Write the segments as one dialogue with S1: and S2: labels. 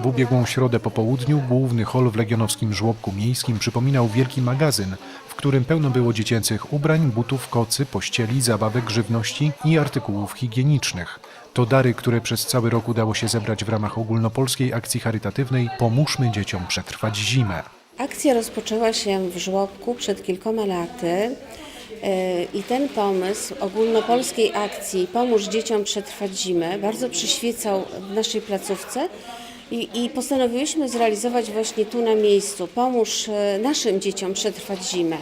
S1: W ubiegłą środę po południu główny hol w Legionowskim Żłobku Miejskim przypominał wielki magazyn, w którym pełno było dziecięcych ubrań, butów, kocy, pościeli, zabawek, żywności i artykułów higienicznych. To dary, które przez cały rok udało się zebrać w ramach ogólnopolskiej akcji charytatywnej Pomóżmy dzieciom przetrwać zimę.
S2: Akcja rozpoczęła się w żłobku przed kilkoma laty i ten pomysł ogólnopolskiej akcji Pomóż dzieciom przetrwać zimę bardzo przyświecał w naszej placówce i, i postanowiłyśmy zrealizować właśnie tu na miejscu. Pomóż e, naszym dzieciom przetrwać zimę.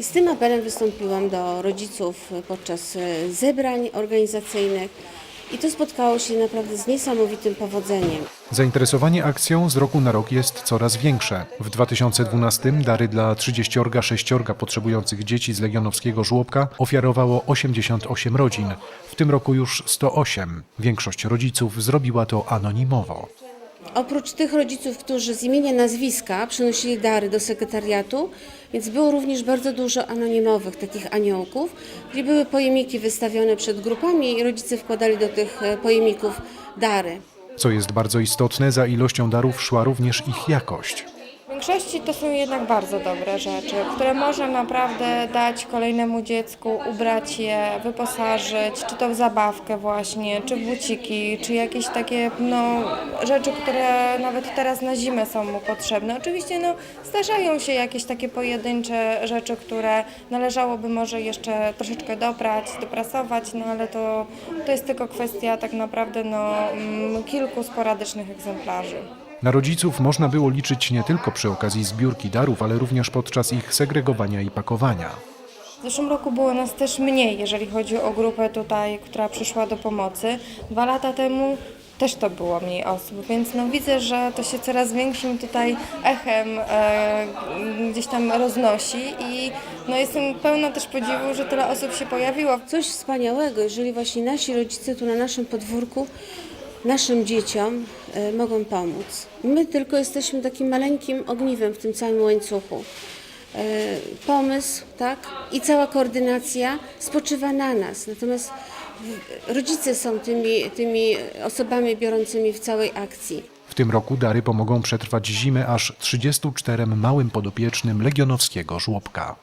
S2: I z tym apelem wystąpiłam do rodziców podczas e, zebrań organizacyjnych i to spotkało się naprawdę z niesamowitym powodzeniem.
S1: Zainteresowanie akcją z roku na rok jest coraz większe. W 2012 dary dla 36 potrzebujących dzieci z legionowskiego żłobka ofiarowało 88 rodzin. W tym roku już 108. Większość rodziców zrobiła to anonimowo.
S2: Oprócz tych rodziców, którzy z imienia nazwiska przynosili dary do sekretariatu, więc było również bardzo dużo anonimowych takich aniołków, gdzie były pojemniki wystawione przed grupami i rodzice wkładali do tych e, pojemników dary.
S1: Co jest bardzo istotne, za ilością darów szła również ich jakość.
S3: Większości to są jednak bardzo dobre rzeczy, które można naprawdę dać kolejnemu dziecku, ubrać je, wyposażyć, czy to w zabawkę właśnie, czy w buciki, czy jakieś takie no, rzeczy, które nawet teraz na zimę są mu potrzebne. Oczywiście no, zdarzają się jakieś takie pojedyncze rzeczy, które należałoby może jeszcze troszeczkę doprać, doprasować, no ale to, to jest tylko kwestia tak naprawdę no, mm, kilku sporadycznych egzemplarzy.
S1: Na rodziców można było liczyć nie tylko przy okazji zbiórki darów, ale również podczas ich segregowania i pakowania.
S3: W zeszłym roku było nas też mniej, jeżeli chodzi o grupę tutaj, która przyszła do pomocy. Dwa lata temu też to było mniej osób, więc no widzę, że to się coraz większym tutaj echem e, gdzieś tam roznosi i no jestem pełna też podziwu, że tyle osób się pojawiło.
S2: Coś wspaniałego, jeżeli właśnie nasi rodzice tu na naszym podwórku naszym dzieciom mogą pomóc. My tylko jesteśmy takim maleńkim ogniwem w tym całym łańcuchu. E, Pomysł, tak, i cała koordynacja spoczywa na nas. Natomiast rodzice są tymi, tymi osobami biorącymi w całej akcji.
S1: W tym roku dary pomogą przetrwać zimę aż 34 małym podopiecznym legionowskiego żłobka.